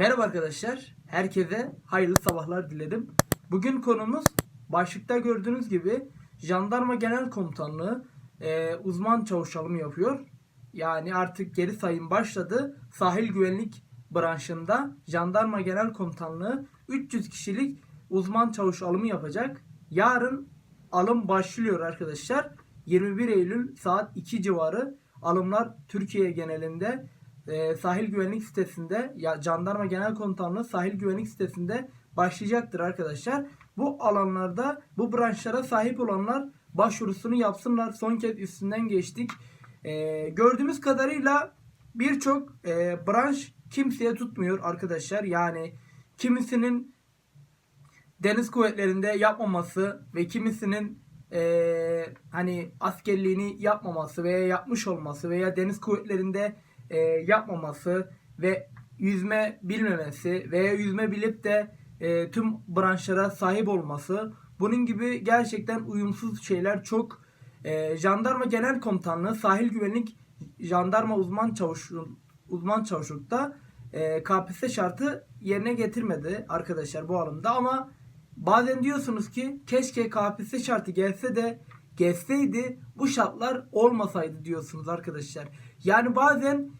Merhaba arkadaşlar. Herkese hayırlı sabahlar dilerim. Bugün konumuz başlıkta gördüğünüz gibi Jandarma Genel Komutanlığı e, uzman çavuş alımı yapıyor. Yani artık geri sayım başladı. Sahil güvenlik branşında Jandarma Genel Komutanlığı 300 kişilik uzman çavuş alımı yapacak. Yarın alım başlıyor arkadaşlar. 21 Eylül saat 2 civarı alımlar Türkiye genelinde e, sahil güvenlik sitesinde ya Jandarma Genel Komutanlığı sahil güvenlik sitesinde başlayacaktır arkadaşlar. Bu alanlarda bu branşlara sahip olanlar başvurusunu yapsınlar. Son kez üstünden geçtik. E, gördüğümüz kadarıyla birçok e, branş kimseye tutmuyor arkadaşlar. Yani kimisinin deniz kuvvetlerinde yapmaması ve kimisinin eee, hani askerliğini yapmaması veya yapmış olması veya deniz kuvvetlerinde eee, yapmaması ve yüzme bilmemesi veya yüzme bilip de eee, tüm branşlara sahip olması bunun gibi gerçekten uyumsuz şeyler çok Eee, Jandarma Genel Komutanlığı Sahil Güvenlik Jandarma Uzman Çavuşu uzman çavuşlukta eee KPSS şartı yerine getirmedi arkadaşlar bu alımda ama Bazen diyorsunuz ki keşke KPSS şartı gelse de gelseydi bu şartlar olmasaydı diyorsunuz arkadaşlar. Yani bazen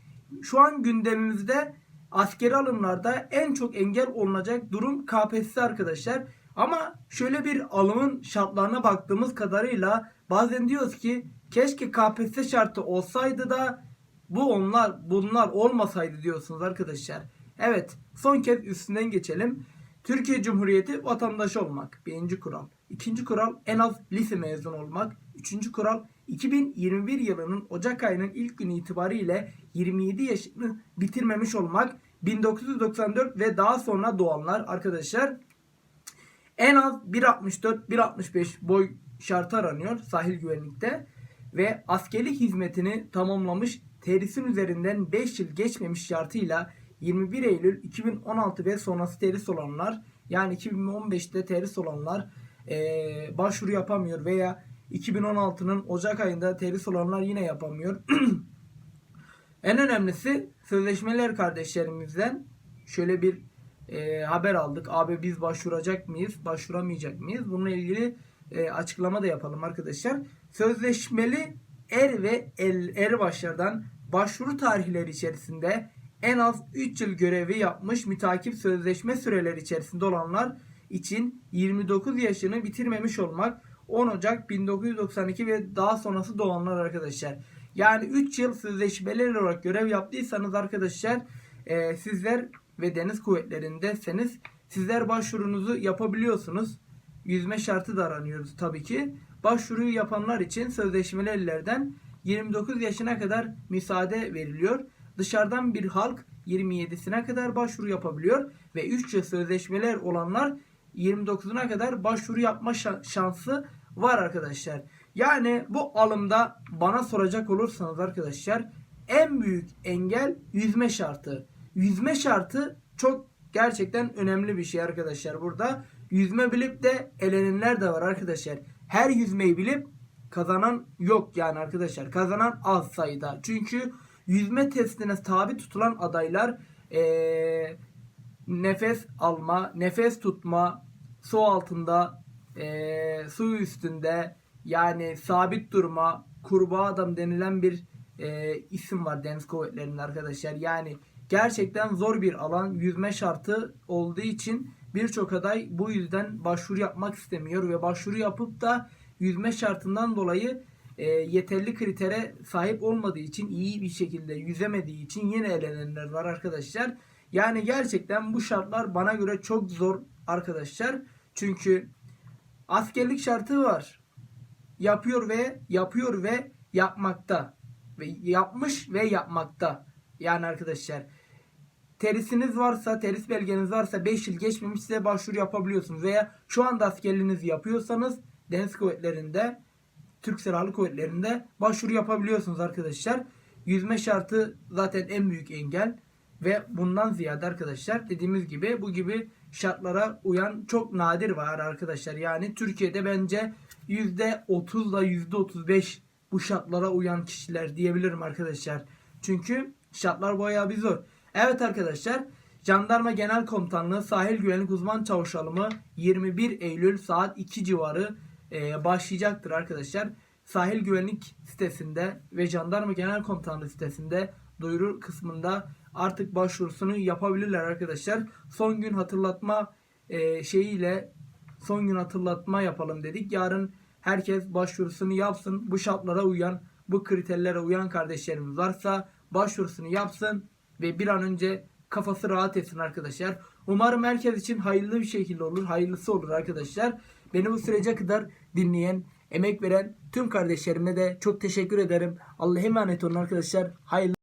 şu an gündemimizde askeri alımlarda en çok engel olunacak durum KPSS arkadaşlar. Ama şöyle bir alımın şartlarına baktığımız kadarıyla bazen diyoruz ki keşke KPSS şartı olsaydı da bu onlar bunlar olmasaydı diyorsunuz arkadaşlar. Evet son kez üstünden geçelim. Türkiye Cumhuriyeti vatandaşı olmak. Birinci kural. İkinci kural en az lise mezun olmak. Üçüncü kural 2021 yılının Ocak ayının ilk günü itibariyle 27 yaşını bitirmemiş olmak. 1994 ve daha sonra doğanlar arkadaşlar en az 1.64-1.65 boy şartı aranıyor sahil güvenlikte ve askerlik hizmetini tamamlamış terisin üzerinden 5 yıl geçmemiş şartıyla 21 Eylül 2016 ve sonrası terhis olanlar yani 2015'te terhis olanlar eee, başvuru yapamıyor veya 2016'nın Ocak ayında terhis olanlar yine yapamıyor. en önemlisi sözleşmeler kardeşlerimizden şöyle bir eee, haber aldık. Abi biz başvuracak mıyız, başvuramayacak mıyız? Bununla ilgili eee, açıklama da yapalım arkadaşlar. Sözleşmeli er ve el, erbaşlardan başvuru tarihleri içerisinde en az 3 yıl görevi yapmış mütakip sözleşme süreleri içerisinde olanlar için 29 yaşını bitirmemiş olmak 10 Ocak 1992 ve daha sonrası doğanlar arkadaşlar. Yani 3 yıl sözleşmeli olarak görev yaptıysanız arkadaşlar e, sizler ve deniz kuvvetlerindeseniz sizler başvurunuzu yapabiliyorsunuz. Yüzme şartı da aranıyoruz tabii ki. Başvuruyu yapanlar için sözleşmeli ellerden 29 yaşına kadar müsaade veriliyor. Dışarıdan bir halk 27'sine kadar başvuru yapabiliyor ve 3 yıl sözleşmeler olanlar 29'una kadar başvuru yapma şa- şansı var arkadaşlar. Yani bu alımda bana soracak olursanız arkadaşlar en büyük engel yüzme şartı. Yüzme şartı çok gerçekten önemli bir şey arkadaşlar burada. Yüzme bilip de elenenler de var arkadaşlar. Her yüzmeyi bilip kazanan yok yani arkadaşlar. Kazanan az sayıda. Çünkü yüzme testine tabi tutulan adaylar eee, nefes alma, nefes tutma, su altında, eee, su üstünde yani sabit durma, kurbağa adam denilen bir eee, isim var deniz kuvvetlerinde arkadaşlar. Yani gerçekten zor bir alan yüzme şartı olduğu için birçok aday bu yüzden başvuru yapmak istemiyor ve başvuru yapıp da yüzme şartından dolayı e, yeterli kritere sahip olmadığı için iyi bir şekilde yüzemediği için yine elenenler var arkadaşlar. Yani gerçekten bu şartlar bana göre çok zor arkadaşlar. Çünkü askerlik şartı var. Yapıyor ve yapıyor ve yapmakta. Ve yapmış ve yapmakta. Yani arkadaşlar terisiniz varsa, teris belgeniz varsa 5 yıl geçmemişse başvuru yapabiliyorsunuz. Veya şu anda askerliğinizi yapıyorsanız deniz kuvvetlerinde Türk Silahlı Kuvvetleri'nde başvuru yapabiliyorsunuz arkadaşlar. Yüzme şartı zaten en büyük engel ve bundan ziyade arkadaşlar dediğimiz gibi bu gibi şartlara uyan çok nadir var arkadaşlar. Yani Türkiye'de bence %30 ile %35 bu şartlara uyan kişiler diyebilirim arkadaşlar. Çünkü şartlar bayağı bir zor. Evet arkadaşlar Jandarma Genel Komutanlığı Sahil Güvenlik Uzman Çavuş alımı 21 Eylül saat 2 civarı e, başlayacaktır arkadaşlar. Sahil Güvenlik sitesinde ve Jandarma Genel Komutanlığı sitesinde duyuru kısmında artık başvurusunu yapabilirler arkadaşlar. Son gün hatırlatma e, şeyiyle son gün hatırlatma yapalım dedik. Yarın herkes başvurusunu yapsın. Bu şartlara uyan, bu kriterlere uyan kardeşlerimiz varsa başvurusunu yapsın ve bir an önce kafası rahat etsin arkadaşlar. Umarım herkes için hayırlı bir şekilde olur, hayırlısı olur arkadaşlar. Beni bu sürece kadar dinleyen, emek veren tüm kardeşlerime de çok teşekkür ederim. Allah'a emanet olun arkadaşlar. Hayırlı